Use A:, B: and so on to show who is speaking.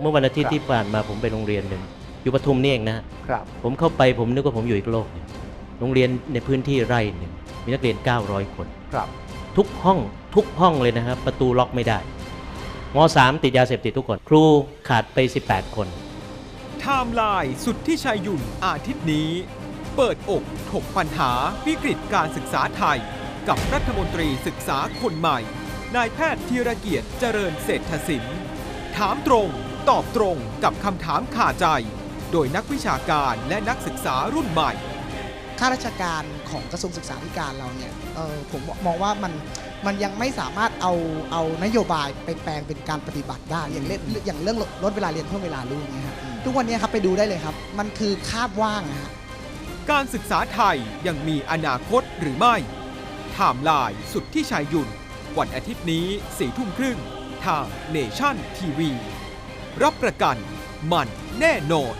A: เมื่อวันอาทิต
B: ครั
A: ย์
B: บ
A: ที่ผ่านมาผมไปโรงเรียนหนึ่งอยู่ปทุมนี่เองนะฮะ
B: ครับ
A: ผมเข้าไปผมนึกว่าผมอยู่อีกโลกหนึ่งโรงเรียนในพื้นที่ไร่หนึ่งมีนักเรียน 900 คน
B: ครับ
A: ทุกห้องทุกห้องเลยนะครับ ประตูล็อกไม่ได้ม3ติดยาเสพติดทุกคน ครูขาดไป 18 คน
C: ไทม์ไลน์สุดที่ชัยยุ่นอาทิตย์นี้ เปิดอกถกปัญหาวิกฤตการศึกษาไทย กับรัฐมนตรีศึกษาคนใหม่นายแพทย์ธีรเกียรติเจริญเศรษฐศิลป์ถามตรง ตอบตรงกับคำถามขาใจ โดยนักวิชาการและนักศึกษารุ่นใหม่
D: ข้าราชการของกระทรวงศึกษาธิการเราเนี่ยเออผมมองว่ามันมันยังไม่สามารถเอาเอานโยบายไปแปลงเป็นการปฏิบัติได้ อย่างเล่นอย่างเรื่องลดเวลาเรียนเพิ่มเวลาลูกเนี่ยครับทุกวันนี้ครับไปดูได้เลยครับ มันคือคาบว่างนะฮะ
C: การศึกษาไทยยังมีอนาคตหรือไม่ไทม์ไลน์สุดที่ชายหยุ่นวันอาทิตย์นี้สี่ทุ่มครึ่งทางเนชั่นทีวี รับประกัน มันแน่นอน